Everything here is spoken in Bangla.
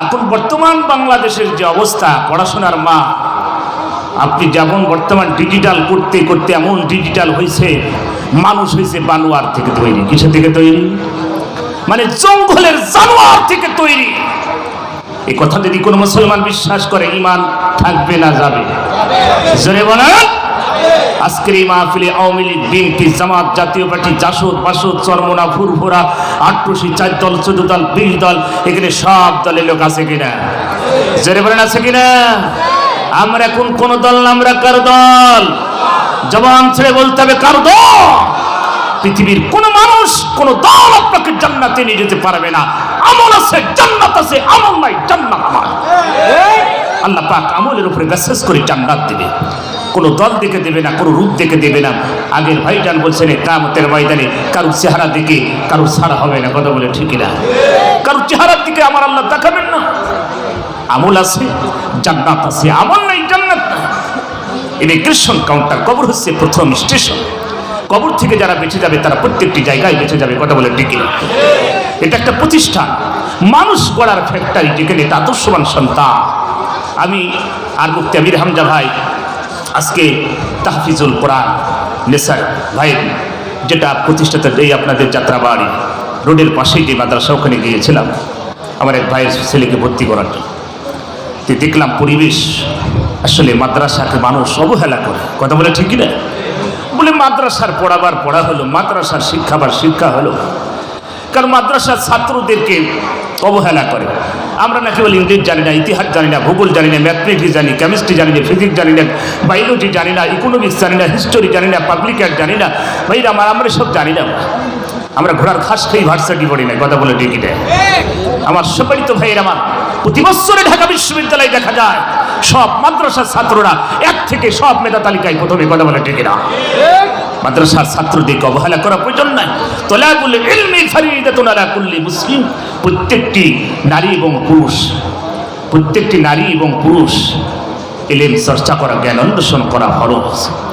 এখন বর্তমান বাংলাদেশের যে অবস্থা, পড়াশোনার মা, আপনি যেমন বর্তমান ডিজিটাল করতে করতে এমন ডিজিটাল হয়েছে মানুষ হয়েছে বানোয়ার থেকে তৈরি। কিসের থেকে তৈরি? মানে জঙ্গলের জানোয়ার থেকে তৈরি। এই কথা যদি কোনো মুসলমান বিশ্বাস করে ইমান থাকবে না, যাবে। জোরে বলেন। আজকের এই মাহফিলে আওয়ামী লীগ, বিএনপি, জামাত, জাতীয় পার্টি, জাসদ, বাসদ ফুরফুরা চার দল, চোদ্দ দল, বিশ দল, এখানে সব দলের লোক আছে কিনা? জোরে বলেন, আছে কিনা? আমরা এখন কোন দল আমরা কার দল? জবান ছেড়ে বলতে হবে, কার দল? পৃথিবীর কোন মানুষ, কোন দল আপনাকে জান্নাতে নিয়ে যেতে পারবে না। আমল আছে জান্নাত আছে আমল নাই জান্নাত নাই আল্লাহ পাক আমলের উপরে মেসেজ করে জান্নাত দিবে। কোনো দল দেখে দেবে না, কোনো রূপ দেখে দেবে না। আগের ভাইজান বলছেন কামতের ময়দানে কারোর চেহারা দিকে কারোর ছাড়া হবে না। কথা বলে ঠিকই না কারোর চেহারার দিকে আমার আল্লাহ তাকাবেন না। আমল আছে, জান্নাত আছে, আমল নাই, জান্নাত ইমিগ্রেশন কাউন্টার কবর হচ্ছে প্রথম স্টেশন কবর থেকে যারা বেঁচে যাবে, তারা প্রত্যেকটি জায়গায় বেঁচে যাবে, কথা বলে ঠিকই না এটা একটা প্রতিষ্ঠান। মানুষ গড়ার ফ্যাক্টরি যেখানে এটা আদর্শবান সন্তান। আমি আর মুক্তি আমির হামজা ভাই আজকে তাহফিজুল কোরআন নেসার ভাই, যেটা প্রতিষ্ঠাতা এই আপনাদের যাত্রাবাড়ি রোডের পাশেই যে মাদ্রাসা, ওখানে গিয়েছিলাম আমার এক ভাইয়ের ছেলেকে ভর্তি করার জন্য। দেখলাম পরিবেশ আসলে মাদ্রাসাকে মানুষ অবহেলা করে। কথা বলে ঠিকই না বলে মাদ্রাসার পড়াবার পড়া হলো, মাদ্রাসার শিক্ষাবার শিক্ষা হলো। কারণ মাদ্রাসার ছাত্রদেরকে অবহেলা করে। আমরা নাকি বলি ইংরেজ জানি না, ইতিহাস জানি না, ভূগোল জানি না, ম্যাথমেটিক্স জানি, কেমিস্ট্রি জানি না, ফিজিক্স জানি না, বায়োলজি জানি না, ইকোনমিক্স জানি না, হিস্টোরি জানি না, পাবলিক অ্যাক্ট জানি না। ভাই, আমার আমরা সব জানি না। আমরা ঘোড়ার ঘাস খেয়ে ভার্সাটি পড়ি না কথা বলে ডিগ্রি দেয় আমার সম্মানিত ভাইয়ের আমার, প্রতি বছরে ঢাকা বিশ্ববিদ্যালয়ে দেখা যায়, সব মাদ্রাসার ছাত্ররা এক থেকে সব মেধা তালিকায় প্রথমে কথা বলে ঠিক না মাদ্রাসার ছাত্রদেরকে অবহেলা করা প্রয়োজন নাই। মুসলিম। প্রত্যেকটি নারী এবং পুরুষ, প্রত্যেকটি নারী এবং পুরুষ এলেন চর্চা করা, জ্ঞান অন্বেষণ করা ফরজ।